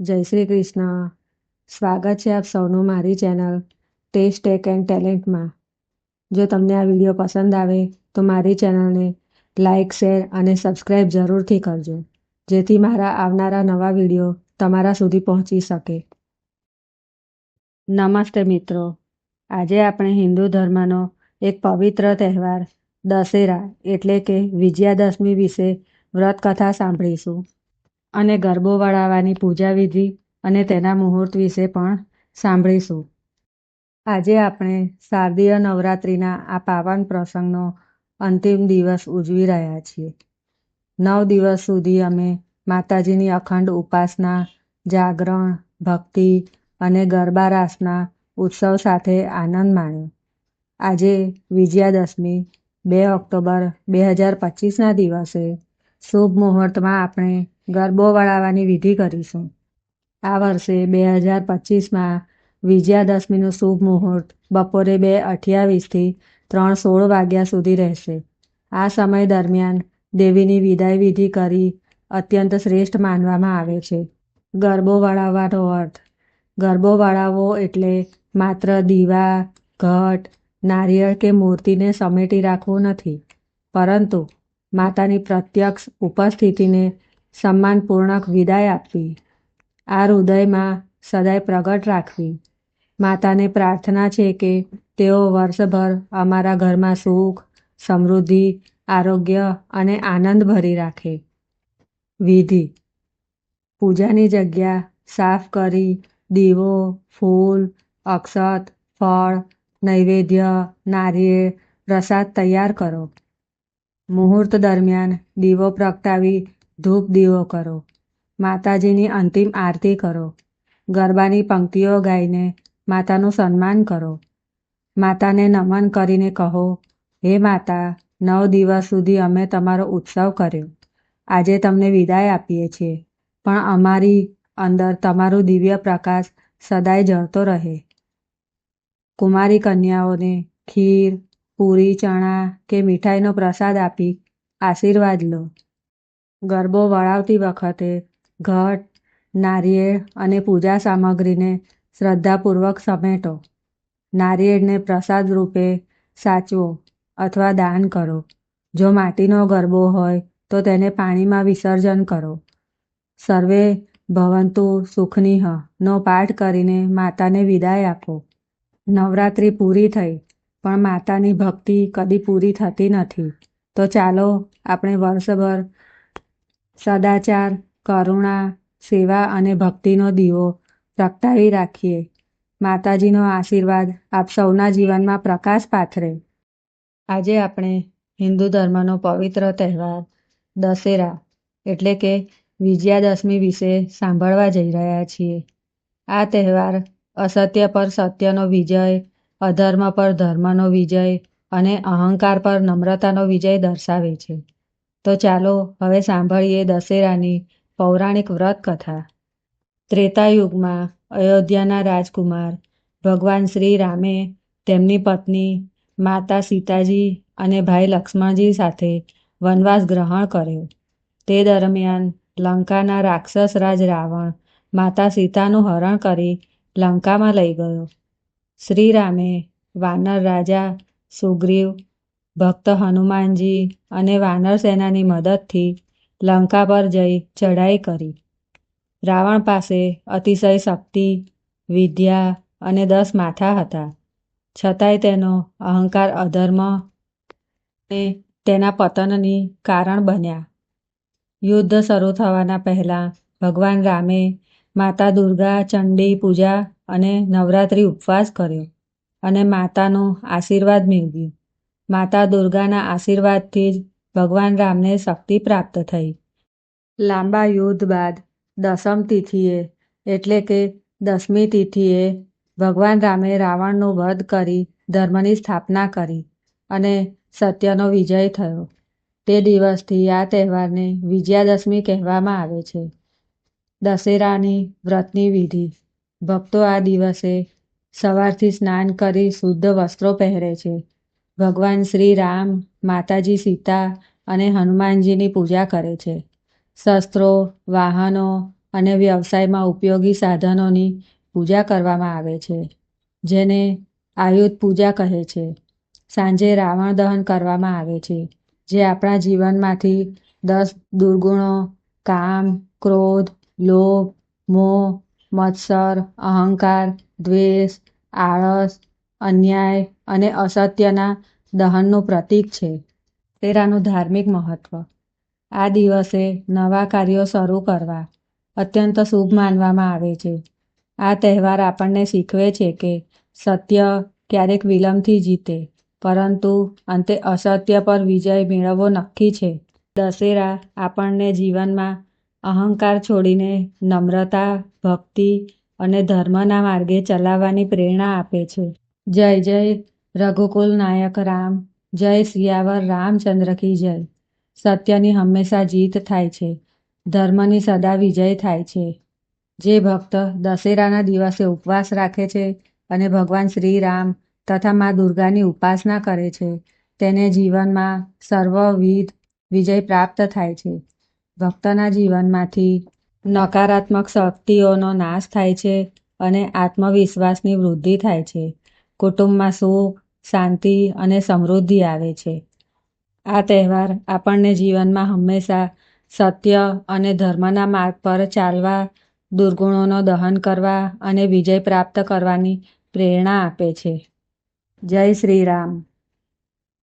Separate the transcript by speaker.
Speaker 1: જય શ્રી કૃષ્ણ. સ્વાગત છે આપ સૌનું મારી ચેનલ ટેસ્ટ ટેક એન્ડ ટેલેન્ટમાં જો તમને આ વીડિયો પસંદ આવે તો મારી ચેનલને લાઇક શેર અને સબસ્ક્રાઈબ જરૂરથી કરજો, જેથી મારા આવનારા નવા વીડિયો તમારા સુધી પહોંચી શકે. નમસ્તે મિત્રો. આજે આપણે હિન્દુ ધર્મનો એક પવિત્ર તહેવાર દશેરા એટલે કે વિજયાદશમી વિશે વ્રત કથા સાંભળીશું. અને ગરબો વળાવવાની પૂજા વિધિ અને તેના મુહૂર્ત વિશે પણ સાંભળીશું. આજે આપણે શારદીય નવરાત્રિના આ પાવન પ્રસંગનો અંતિમ દિવસ ઉજવી રહ્યા છીએ. નવ દિવસ સુધી અમે માતાજીની અખંડ ઉપાસના, જાગરણ, ભક્તિ અને ગરબા રાસના ઉત્સવ સાથે આનંદ માણ્યો. આજે વિજયાદશમી, બે ઓક્ટોબર, બે હજાર પચીસના દિવસે શુભ મુહૂર્તમાં આપણે ગરબો વળાવવાની વિધિ કરીશું. આ વર્ષે બે હજાર પચીસમાં વિજયાદશમીનું શુભ મુહૂર્ત બપોરે બે અઠ્યાવીસથી ત્રણ સોળ વાગ્યા સુધી રહેશે. આ સમય દરમિયાન દેવીની વિદાય વિધિ કરી અત્યંત શ્રેષ્ઠ માનવામાં આવે છે. ગરબો વળાવવાનો અર્થ ગરબો વળાવવો એટલે માત્ર દીવા, ઘટ, નારિયેળ કે મૂર્તિને સમેટી રાખવું નથી. પરંતુ માતાની પ્રત્યક્ષ ઉપસ્થિતિને સન્માનપૂર્ણક વિદાય આપવી. આ હૃદયમાં સદાય પ્રગટ રાખવી. માતાને પ્રાર્થના છે કે તેઓ વર્ષભર અમારા ઘરમાં સુખ, સમૃદ્ધિ, આરોગ્ય અને આનંદ ભરી રાખે. વિધિ. પૂજાની જગ્યા સાફ કરી દીવો, ફૂલ, અક્ષત, ફળ, નૈવેદ્ય, નારિયેળ, પ્રસાદ તૈયાર કરો. મુહૂર્ત દરમિયાન દીવો પ્રગટાવી ધૂપ દીવો કરો. માતાજીની અંતિમ આરતી કરો. ગરબાની પંક્તિઓ ગાઈને માતાનું સન્માન કરો. માતાને નમન કરીને કહો, હે માતા, નવ દિવસ સુધી અમે તમારો ઉત્સવ કર્યો. આજે તમને વિદાય આપીએ છીએ. પણ અમારી અંદર તમારું દિવ્ય પ્રકાશ સદાય જળતો રહે. કુમારી કન્યાઓને ખીર, પૂરી, ચણા કે મીઠાઈનો પ્રસાદ આપી આશીર્વાદ લો. ગરબો વળાવતી વખતે ઘટ, નારિયેળ અને પૂજા સામગ્રીને શ્રદ્ધાપૂર્વક સમેટો. નારિયેળને પ્રસાદ રૂપે સાચવો અથવા દાન કરો. જો માટીનો ગરબો હોય તો તેને પાણીમાં વિસર્જન કરો. સર્વે ભવંતુ સુખનીહ નો પાઠ કરીને માતાને વિદાય આપો. નવરાત્રિ પૂરી થઈ, પણ માતાની ભક્તિ કદી પૂરી થતી નથી. તો ચાલો, આપણે વર્ષભર સદાચાર, કરુણા, સેવા અને ભક્તિનો દીવો પ્રગટાવી રાખીએ. માતાજીનો આશીર્વાદ આપ સૌના જીવનમાં પ્રકાશ પાથરે. આજે આપણે હિન્દુ ધર્મનો પવિત્ર તહેવાર દશેરા એટલે કે વિજયાદશમી વિશે સાંભળવા જઈ રહ્યા છીએ. આ તહેવાર અસત્ય પર સત્યનો વિજય, અધર્મ પર ધર્મનો વિજય અને અહંકાર પર નમ્રતાનો વિજય દર્શાવે છે. તો ચાલો હવે સાંભળીએ દશેરાની પૌરાણિક વ્રત કથા ત્રેતાયુગમાં અયોધ્યાના રાજકુમાર ભગવાન શ્રી રામે તેમની પત્ની માતા સીતાજી અને ભાઈ લક્ષ્મણજી સાથે વનવાસ ગ્રહણ કર્યો. તે દરમિયાન લંકાના રાક્ષસ રાજ રાવણ માતા સીતાનું હરણ કરી લંકામાં લઈ ગયો. શ્રીરામે વાનર રાજા સુગ્રીવ ભક્ત હનુમાનજી અને વાનર સેનાની મદદથી લંકા પર જઈ ચઢાઈ કરી. રાવણ પાસે અતિશય શક્તિ, વિદ્યા અને દસ માથા હતા. છતાંય તેનો અહંકાર અધર્મ અને તેના પતનની કારણ બન્યા. યુદ્ધ શરૂ થવાના પહેલાં ભગવાન રામે માતા દુર્ગા ચંડી પૂજા અને નવરાત્રિ ઉપવાસ કર્યો અને માતાનો આશીર્વાદ મેળવ્યું. માતા દુર્ગાના આશીર્વાદથી જ ભગવાન રામને શક્તિ પ્રાપ્ત થઈ. લાંબા યુદ્ધ બાદ દસમ તિથિએ, એટલે કે દસમી તિથિએ, ભગવાન રામે રાવણનો વધ કરી ધર્મની સ્થાપના કરી અને સત્યનો વિજય થયો. તે દિવસથી આ તહેવારને વિજયાદશમી કહેવામાં આવે છે. દશેરાની વ્રતની વિધિ. ભક્તો આ દિવસે સવારથી સ્નાન કરી શુદ્ધ વસ્ત્રો પહેરે છે. ભગવાન શ્રી રામ, માતાજી સીતા અને હનુમાનજીની પૂજા કરે છે. શસ્ત્રો, વાહનો અને વ્યવસાયમાં ઉપયોગી સાધનોની પૂજા કરવામાં આવે છે, જેને આયુધ પૂજા કહે છે. સાંજે રાવણ દહન કરવામાં આવે છે, જે આપણા જીવનમાંથી દસ દુર્ગુણો, કામ, ક્રોધ, લોભ, મોહ, મત્સર, અહંકાર, દ્વેષ, આળસ અન્યાય અને અસત્યના દહનનું પ્રતીક છે. તેરાનું ધાર્મિક મહત્વ. આ દિવસે નવા કાર્યો શરૂ કરવા અત્યંત શુભ માનવામાં આવે છે. આ તહેવાર આપણને શીખવે છે કે સત્ય ક્યારેક વિલંબથી જીતે, પરંતુ અંતે અસત્ય પર વિજય મેળવવો નક્કી છે. દશેરા આપણને જીવનમાં અહંકાર છોડીને નમ્રતા, ભક્તિ અને ધર્મના માર્ગે ચલાવવાની પ્રેરણા આપે છે. જય જય રઘુકુલ નાયક રામ, જય સિયાવર રામચંદ્ર કી જય. સત્યની હંમેશા જીત થાય છે, ધર્મની સદા વિજય થાય છે. જે ભક્ત દશેરાના દિવસે ઉપવાસ રાખે છે અને ભગવાન શ્રી રામ તથા મા દુર્ગાની ઉપાસના કરે છે, તેને જીવનમાં સર્વવિધ વિજય પ્રાપ્ત થાય છે. ભક્તના જીવનમાંથી નકારાત્મક શક્તિઓનો નાશ થાય છે અને આત્મવિશ્વાસની વૃદ્ધિ થાય છે. કુટુંબમાં સુખ, શાંતિ અને સમૃદ્ધિ આવે છે. આ તહેવાર આપણને જીવનમાં હંમેશા સત્ય અને ધર્મના માર્ગ પર ચાલવા, દુર્ગુણોનો દહન કરવા અને વિજય પ્રાપ્ત કરવાની પ્રેરણા આપે છે. જય શ્રી રામ.